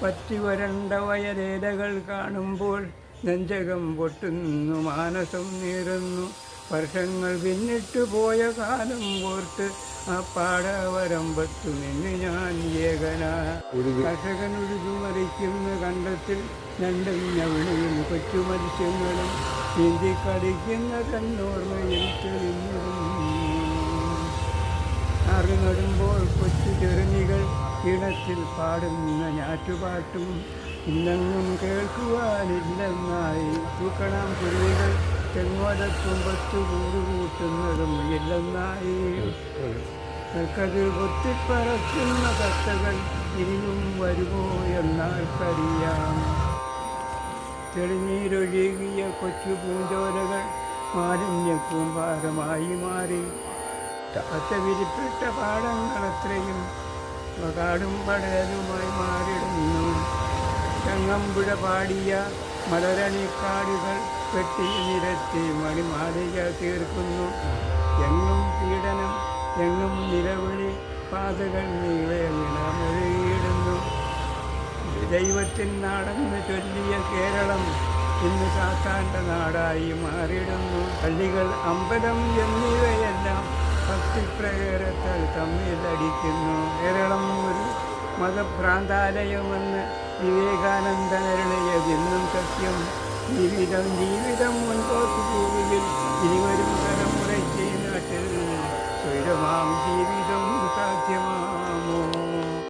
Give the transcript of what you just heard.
പറ്റി വരണ്ട വയലേലകൾ കാണുമ്പോൾ നെഞ്ചകം പൊട്ടുന്നു മാനസം നീറുന്നു. വർഷങ്ങൾ പിന്നിട്ടു പോയ കാലം ഓർത്ത് ആ പാടവരമ്പത്തു നിന്ന് ഞാൻ ഏകനാ. കർഷകൻ ഉഴുതുമറിക്കുന്ന കണ്ടത്തിൽ രണ്ടും ഞവിളിയും കൊച്ചു മത്സ്യങ്ങളും നീന്തി കളിക്കുന്ന തന്നോർമ്മയിൽ തെളിഞ്ഞിരുന്നു ചെറുനികൾ ഈണത്തിൽ പാടുന്ന ഞാറ്റുപാട്ടും ഇന്നെങ്ങും കേൾക്കുവാനില്ലെന്നായി. തൂക്കണം കുരുവികൾ തെങ്ങോലത്തുമ്പത്തു കൂടുകൂട്ടുന്നതും ഇല്ലെന്നായി. കൽക്കതിൽ പൊത്തിപ്പറക്കുന്ന കത്തകൾ ഇനിയും വരുമോ എന്നാർക്കറിയാം തെളിനീരൊഴുകിയ കൊച്ചു പൂഞ്ചോലകൾ മാലിന്യ കൂമ്പാരമായി മാറി. പച്ച വിരിപ്പെട്ട പാടങ്ങളത്രയും കാടും പടയതുമായി മാറിടുന്നു. ചങ്ങമ്പുഴ പാടിയ മലരണിക്കാടുകൾ വെട്ടി നിരത്തി മണിമാളിക തീർക്കുന്നു. എങ്ങും പീഡനം എങ്ങും നിലവിളി പാതകൾ നീളെ നിലമൊഴിയിടുന്നു. ദൈവത്തിൻ നാടെന്ന് ചൊല്ലിയ കേരളം ഇന്ന് സാത്താന്റെ നാടായി മാറിയിടുന്നു. പള്ളികൾ അമ്പലം എന്നിവയെല്ലാം ഭക്തിപ്രേരത്താൽ തമ്മിലടിക്കുന്നു. കേരളം ഒരു മതഭ്രാന്താലയമെന്ന് വിവേകാനന്ദനരുളയതെന്നും സത്യം. ജീവിതം ജീവിതം മുൻപോട്ട് പോവുകയിൽ ഇനി വരും തലമുറയ്ക്ക് നാട്ടിൽ സ്വൈരമാം ജീവിതം